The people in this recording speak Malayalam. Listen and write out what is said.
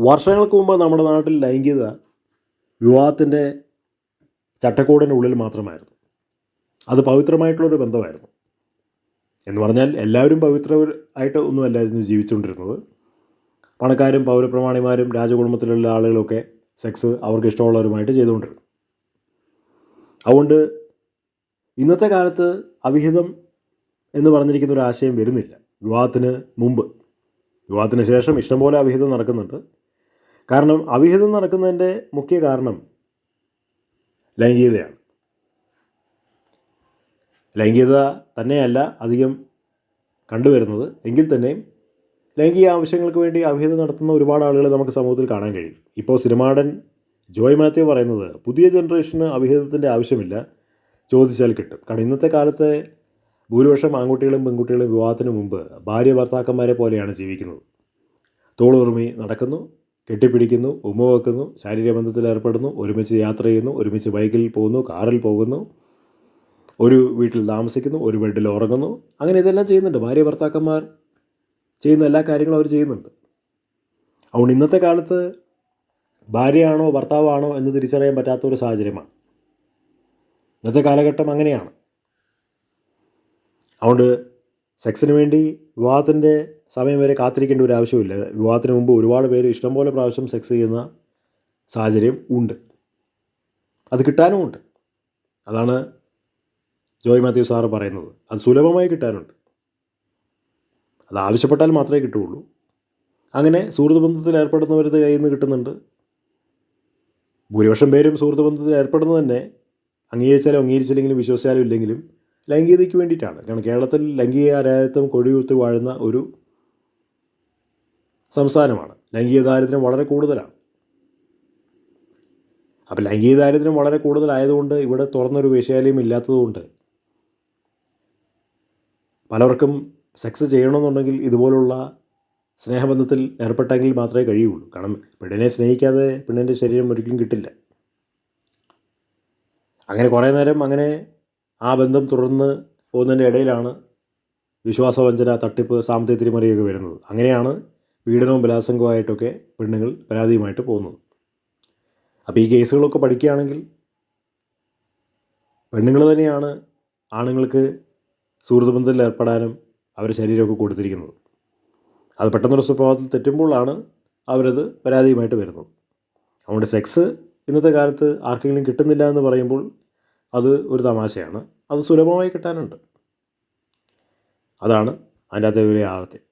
വർഷങ്ങൾക്ക് മുമ്പ് നമ്മുടെ നാട്ടിൽ ലൈംഗികത വിവാഹത്തിന്റെ ചട്ടക്കൂടിന്റെ ഉള്ളിൽ മാത്രമായിരുന്നു. അത് പവിത്രമായിട്ടുള്ളൊരു ബന്ധമായിരുന്നു. എന്ന് പറഞ്ഞാൽ എല്ലാവരും പവിത്ര ആയിട്ട് ഒന്നുമല്ലായിരുന്നു ജീവിച്ചുകൊണ്ടിരുന്നത്. പണക്കാരും പൗരപ്രമാണിമാരും രാജകുടുംബത്തിലുള്ള ആളുകളൊക്കെ സെക്സ് അവർക്ക് ഇഷ്ടമുള്ളവരുമായിട്ട് ചെയ്തുകൊണ്ടിരുന്നു. അതുകൊണ്ട് ഇന്നത്തെ കാലത്ത് അവിഹിതം എന്ന് പറഞ്ഞിരിക്കുന്ന ഒരു ആശയം വരുന്നില്ല. വിവാഹത്തിന് മുമ്പ്. വിവാഹത്തിന് ശേഷം ഇഷ്ടംപോലെ അവിഹിതം നടക്കുന്നുണ്ട്. കാരണം അവിഹിതം നടക്കുന്നതിന്റെ മുഖ്യ കാരണം ലൈംഗികതയാണ്. ലൈംഗികത തന്നെയല്ല അധികം കണ്ടുവരുന്നത്. എങ്കിൽ തന്നെയും ലൈംഗിക ആവശ്യങ്ങൾക്ക് വേണ്ടി അവിഹിതം നടത്തുന്ന ഒരുപാട് ആളുകൾ നമുക്ക് സമൂഹത്തിൽ കാണാൻ കഴിയും. ഇപ്പോൾ സിനിമാടൻ ജോയ് മാത്യു പറയുന്നത് പുതിയ ജനറേഷന് അവിഹിതത്തിന്റെ ആവശ്യമില്ല ചോദിച്ചാൽ കിട്ടും. കാരണം ഇന്നത്തെ കാലത്തെ ഭൂരിപക്ഷം ആൺകുട്ടികളും പെൺകുട്ടികളും വിവാഹത്തിന് മുമ്പ് ഭാര്യ ഭർത്താക്കന്മാരെ പോലെയാണ് ജീവിക്കുന്നത്. തോളുറുമി നടക്കുന്നു. കെട്ടിപ്പിടിക്കുന്നു ഉമ്മ വെക്കുന്നു ശാരീരിക ബന്ധത്തിൽ ഏർപ്പെടുന്നു ഒരുമിച്ച് യാത്ര ചെയ്യുന്നു ഒരുമിച്ച് ബൈക്കിൽ പോകുന്നു കാറിൽ പോകുന്നു ഒരു വീട്ടിൽ താമസിക്കുന്നു ഒരു ബെഡിൽ ഉറങ്ങുന്നു. അങ്ങനെ ഇതെല്ലാം ചെയ്യുന്നുണ്ട്. ഭാര്യ ഭർത്താക്കന്മാർ ചെയ്യുന്ന എല്ലാ കാര്യങ്ങളും അവർ ചെയ്യുന്നുണ്ട്. അതുകൊണ്ട് ഇന്നത്തെ കാലത്ത് ഭാര്യയാണോ ഭർത്താവാണോ എന്ന് തിരിച്ചറിയാൻ പറ്റാത്ത ഒരു സാഹചര്യമാണ്. ഇന്നത്തെ കാലഘട്ടം അങ്ങനെയാണ്. അതുകൊണ്ട് സെക്സിന് വേണ്ടി വിവാഹത്തിന്റെ സമയം വരെ കാത്തിരിക്കേണ്ട ഒരു ആവശ്യമില്ല വിവാഹത്തിന് മുമ്പ് ഒരുപാട് പേര് ഇഷ്ടംപോലെ പ്രാവശ്യം സെക്സ് ചെയ്യുന്ന സാഹചര്യം ഉണ്ട്. അത് കിട്ടാനുമുണ്ട് അതാണ് ജോയ് മാത്യു സാറ് പറയുന്നത്. അത് സുലഭമായി കിട്ടാനുണ്ട്. അത് ആവശ്യപ്പെട്ടാൽ മാത്രമേ കിട്ടുകയുള്ളൂ. അങ്ങനെ സുഹൃത്ത് ബന്ധത്തിൽ ഏർപ്പെടുന്നവരുടെ കയ്യിൽ നിന്ന് കിട്ടുന്നുണ്ട്. ഭൂരിപക്ഷം പേരും സുഹൃത്ത് ബന്ധത്തിൽ ഏർപ്പെടുന്നത് തന്നെ അംഗീകരിച്ചാലും അംഗീകരിച്ചില്ലെങ്കിലും വിശ്വസിച്ചാലും ഇല്ലെങ്കിലും ലൈംഗികതയ്ക്ക് വേണ്ടിയിട്ടാണ്. കാരണം കേരളത്തിൽ ലൈംഗിക അരായത്വം കൊടിയുത്തി വാഴുന്ന ഒരു സംസ്ഥാനമാണ്. ലൈംഗിക ദാരിദ്ര്യം വളരെ കൂടുതലാണ്. അപ്പോൾ ലൈംഗിക ദാരിദ്ര്യം വളരെ കൂടുതലായതുകൊണ്ട് ഇവിടെ തുറന്നൊരു വേശ്യാലയം ഇല്ലാത്തതുകൊണ്ട് പലർക്കും സെക്സ് ചെയ്യണമെന്നുണ്ടെങ്കിൽ ഇതുപോലുള്ള സ്നേഹബന്ധത്തിൽ ഏർപ്പെട്ടെങ്കിൽ മാത്രമേ കഴിയുള്ളൂ. കാരണം പെണ്ണിനെ സ്നേഹിക്കാതെ പെണ്ണിന്റെ ശരീരം ഒരിക്കലും കിട്ടില്ല. അങ്ങനെ കുറേ നേരം അങ്ങനെ ആ ബന്ധം തുടർന്ന് പോകുന്നതിന്റെ ഇടയിലാണ് വിശ്വാസവഞ്ചന തട്ടിപ്പ് സാമ്പത്തിക തിരിമറിയൊക്കെ വരുന്നത്. അങ്ങനെയാണ് പീഡനവും ബലാത്സംഗവുമായിട്ടൊക്കെ പെണ്ണുങ്ങൾ പരാതിയുമായിട്ട് പോകുന്നത്. അപ്പോൾ ഈ കേസുകളൊക്കെ പഠിക്കുകയാണെങ്കിൽ പെണ്ണുങ്ങൾ തന്നെയാണ് ആണുങ്ങൾക്ക് സുഹൃത്തുബന്ധത്തിൽ ഏർപ്പെടാനും അവരുടെ ശരീരമൊക്കെ കൊടുത്തിരിക്കുന്നത്. അത് പെട്ടെന്നൊരു സ്വഭാവത്തിൽ തെറ്റുമ്പോഴാണ് അവരത് പരാതിയുമായിട്ട് വരുന്നത്. അതുകൊണ്ട് സെക്സ് ഇന്നത്തെ കാലത്ത് ആർക്കെങ്കിലും കിട്ടുന്നില്ല എന്ന് പറയുമ്പോൾ അത് ഒരു തമാശയാണ്. അത് സുലഭമായി കിട്ടാനുണ്ട്. അതാണ് അതിന്റെ അകത്തെ യാഥാർത്ഥ്യം